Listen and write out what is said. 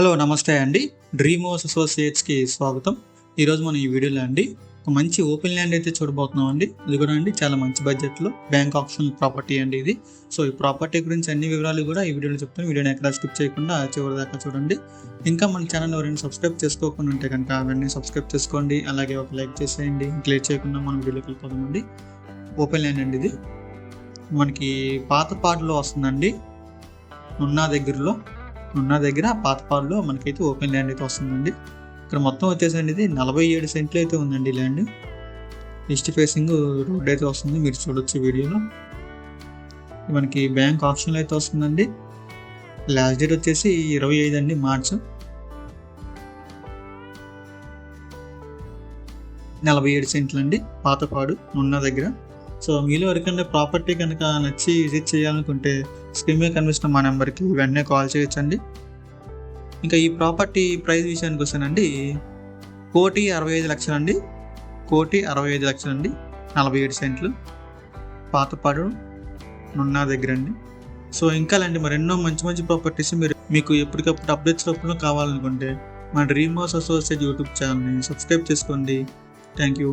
Hello నమస్తే అండి. Dream house అసోసియేట్స్కి స్వాగతం. ఈరోజు మనం ఈ వీడియోలో అండి ఒక మంచి ఓపెన్ ల్యాండ్ అయితే చూడబోతున్నాం అండి. ఇది కూడా అండి చాలా మంచి బడ్జెట్లో బ్యాంక్ ఆప్షన్ ప్రాపర్టీ అండి ఇది. సో ఈ ప్రాపర్టీ గురించి అన్ని వివరాలు కూడా ఈ వీడియోలో చెప్తాను. వీడియోని ఎక్కడ స్కిప్ చేయకుండా చివరి దాకా చూడండి. ఇంకా మన ఛానల్ ఎవరైనా సబ్స్క్రైబ్ చేసుకోకుండా ఉంటే కనుక వెంటనే సబ్స్క్రైబ్ చేసుకోండి. అలాగే ఒక లైక్ చేసేయండి. క్లియర్ చేయకుండా మనం వీడియోకి వెళ్ళిపోదామండి ఓపెన్ ల్యాండ్ అండి ఇది. మనకి పాత పాటలో వస్తుందండి. ఉన్న దగ్గరలో. ఉన్న దగ్గర పాతపాడులో మనకైతే ఓపెన్ ల్యాండ్ అయితే వస్తుందండి. ఇక్కడ మొత్తం వచ్చేసండి ఇది నలభై ఏడు సెంట్లు అయితే ఉందండి ల్యాండ్. ఈస్ట్ ఫేసింగ్ రోడ్ అయితే వస్తుంది మీరు చూడొచ్చు వీడియోలో. మనకి బ్యాంక్ ఆప్షన్లు అయితే వస్తుందండి. లాస్ట్ డేట్ వచ్చేసి ఇరవై ఐదు అండి మార్చ్. నలభై ఏడు సెంట్లు అండి పాతపాడు నున్న దగ్గర. సో మీలో ఎవరికైనా ప్రాపర్టీ కనుక నచ్చి విజిట్ చేయాలనుకుంటే స్క్రీన్ మీద కనిపిస్తున్న మా నెంబర్కి వెంటనే కాల్ చేయొచ్చండి. ఇంకా ఈ ప్రాపర్టీ ప్రైస్ విషయానికి వస్తానండి. కోటి అరవై ఐదు లక్షలు అండి కోటి అరవై ఐదు లక్షలు అండి నలభై ఏడు సెంట్లు. పాతపాడు నున్నా దగ్గర అండి సో ఇంకా అండి మరి ఎన్నో మంచి మంచి ప్రాపర్టీస్ మీరు మీకు ఎప్పటికప్పుడు అప్డేట్స్ రూపంలో కావాలనుకుంటే మా డ్రీమ్ హౌస్ అసోసియేట్ యూట్యూబ్ ఛానల్ని సబ్స్క్రైబ్ చేసుకోండి. Thank you